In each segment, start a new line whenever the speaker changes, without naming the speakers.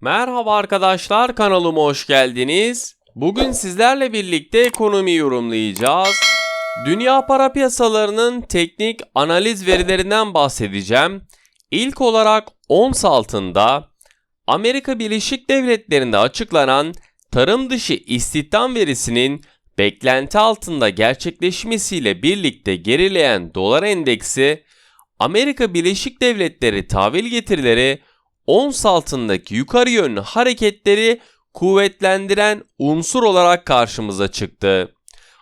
Merhaba arkadaşlar kanalıma hoş geldiniz. Bugün sizlerle birlikte ekonomi yorumlayacağız. Dünya para piyasalarının teknik analiz verilerinden bahsedeceğim. İlk olarak ons altında Amerika Birleşik Devletleri'nde açıklanan tarım dışı istihdam verisinin beklenti altında gerçekleşmesiyle birlikte gerileyen dolar endeksi Amerika Birleşik Devletleri tahvil getirileri ons altındaki yukarı yönlü hareketleri kuvvetlendiren unsur olarak karşımıza çıktı.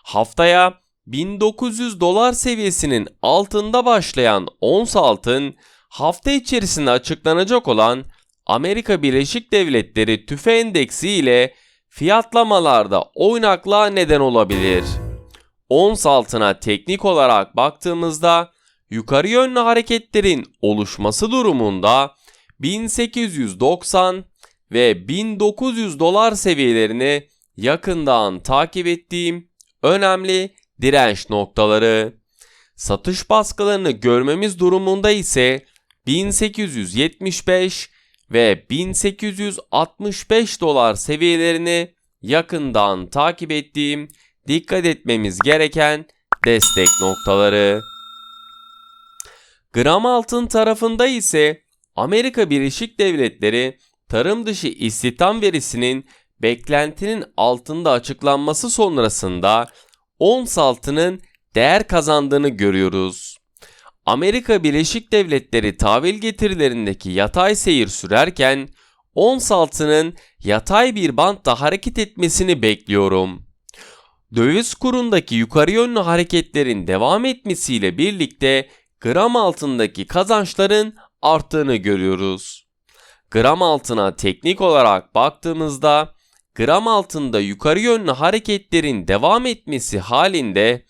Haftaya 1900 dolar seviyesinin altında başlayan ons altın hafta içerisinde açıklanacak olan Amerika Birleşik Devletleri tüfe endeksi ile fiyatlamalarda oynaklığa neden olabilir. Ons altına teknik olarak baktığımızda yukarı yönlü hareketlerin oluşması durumunda 1890 ve 1900 dolar seviyelerini yakından takip ettiğim önemli direnç noktaları. Satış baskılarını görmemiz durumunda ise 1875 ve 1865 dolar seviyelerini yakından takip ettiğim dikkat etmemiz gereken destek noktaları. Gram altın tarafında ise Amerika Birleşik Devletleri tarım dışı istihdam verisinin beklentinin altında açıklanması sonrasında ons altının değer kazandığını görüyoruz. Amerika Birleşik Devletleri tahvil getirilerindeki yatay seyir sürerken ons altının yatay bir bantta hareket etmesini bekliyorum. Döviz kurundaki yukarı yönlü hareketlerin devam etmesiyle birlikte gram altındaki kazançların arttığını görüyoruz. Gram altına teknik olarak baktığımızda gram altında yukarı yönlü hareketlerin devam etmesi halinde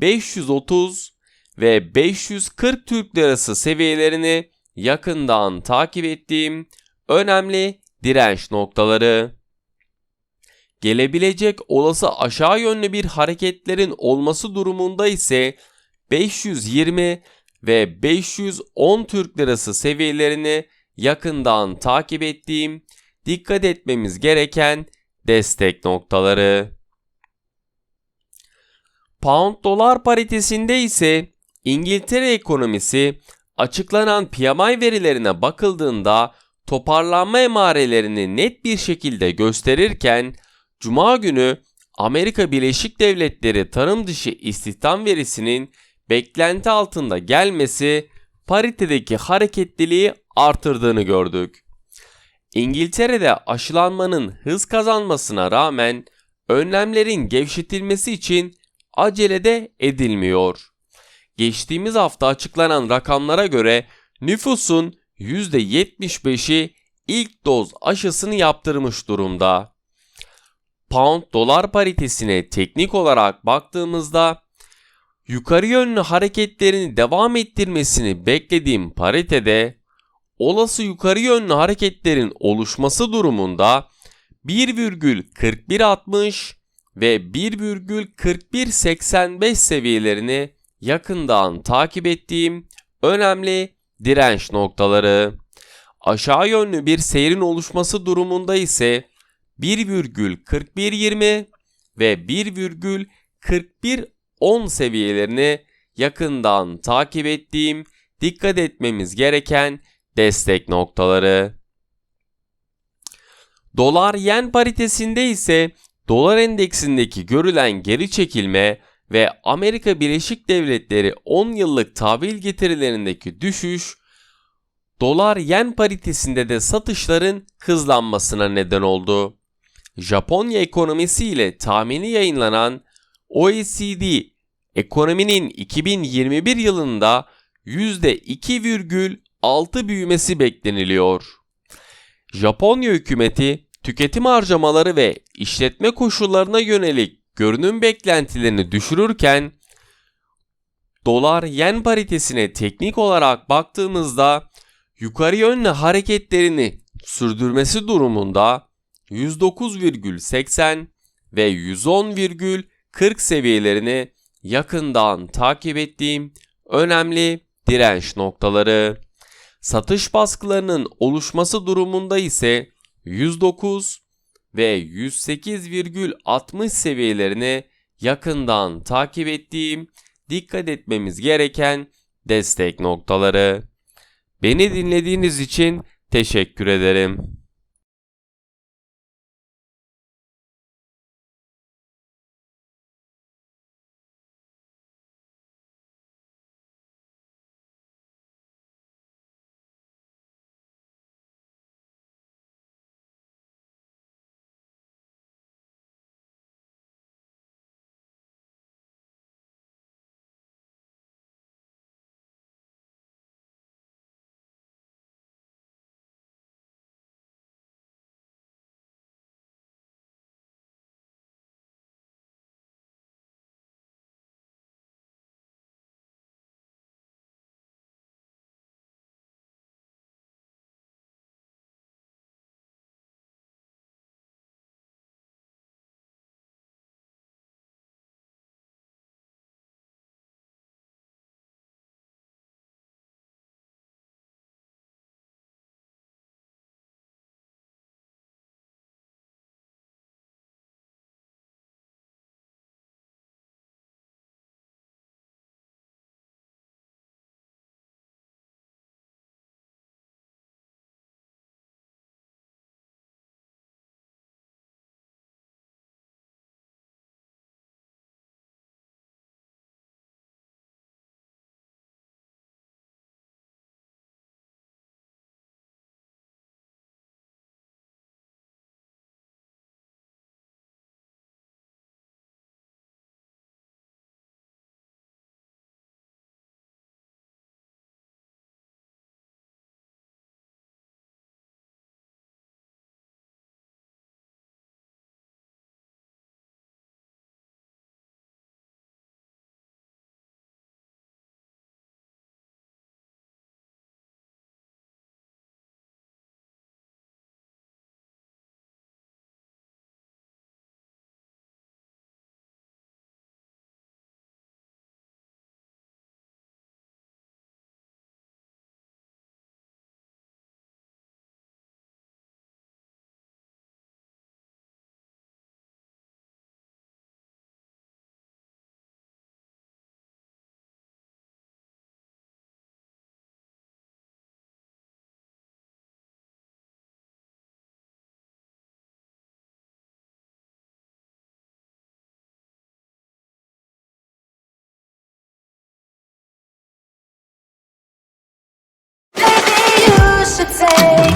530 ve 540 Türk Lirası seviyelerini yakından takip ettiğim önemli direnç noktaları. Gelebilecek olası aşağı yönlü bir hareketlerin olması durumunda ise 520 ve 510 Türk Lirası seviyelerini yakından takip ettiğim, dikkat etmemiz gereken destek noktaları. Pound dolar paritesinde ise İngiltere ekonomisi açıklanan PMI verilerine bakıldığında toparlanma emarelerini net bir şekilde gösterirken Cuma günü Amerika Birleşik Devletleri tarım dışı istihdam verisinin beklenti altında gelmesi paritedeki hareketliliği artırdığını gördük. İngiltere'de aşılanmanın hız kazanmasına rağmen önlemlerin gevşetilmesi için acelede edilmiyor. Geçtiğimiz hafta açıklanan rakamlara göre nüfusun %75'i ilk doz aşısını yaptırmış durumda. Pound dolar paritesine teknik olarak baktığımızda yukarı yönlü hareketlerini devam ettirmesini beklediğim paritede olası yukarı yönlü hareketlerin oluşması durumunda 1,4160 ve 1,4185 seviyelerini yakından takip ettiğim önemli direnç noktaları. Aşağı yönlü bir seyrin oluşması durumunda ise 1,4120 ve 1,4110 seviyelerini yakından takip ettiğim dikkat etmemiz gereken destek noktaları. Dolar yen paritesinde ise dolar endeksindeki görülen geri çekilme ve Amerika Birleşik Devletleri 10 yıllık tahvil getirilerindeki düşüş dolar yen paritesinde de satışların hızlanmasına neden oldu. Japonya ekonomisi ile tahmini yayınlanan OECD ekonominin 2021 yılında %2,6 büyümesi bekleniliyor. Japonya hükümeti tüketim harcamaları ve işletme koşullarına yönelik görünüm beklentilerini düşürürken dolar yen paritesine teknik olarak baktığımızda yukarı yönlü hareketlerini sürdürmesi durumunda 109,80 ve 110,40 seviyelerini yakından takip ettiğim önemli direnç noktaları. Satış baskılarının oluşması durumunda ise 109 ve 108,60 seviyelerini yakından takip ettiğim dikkat etmemiz gereken destek noktaları. Beni dinlediğiniz için teşekkür ederim.
should take.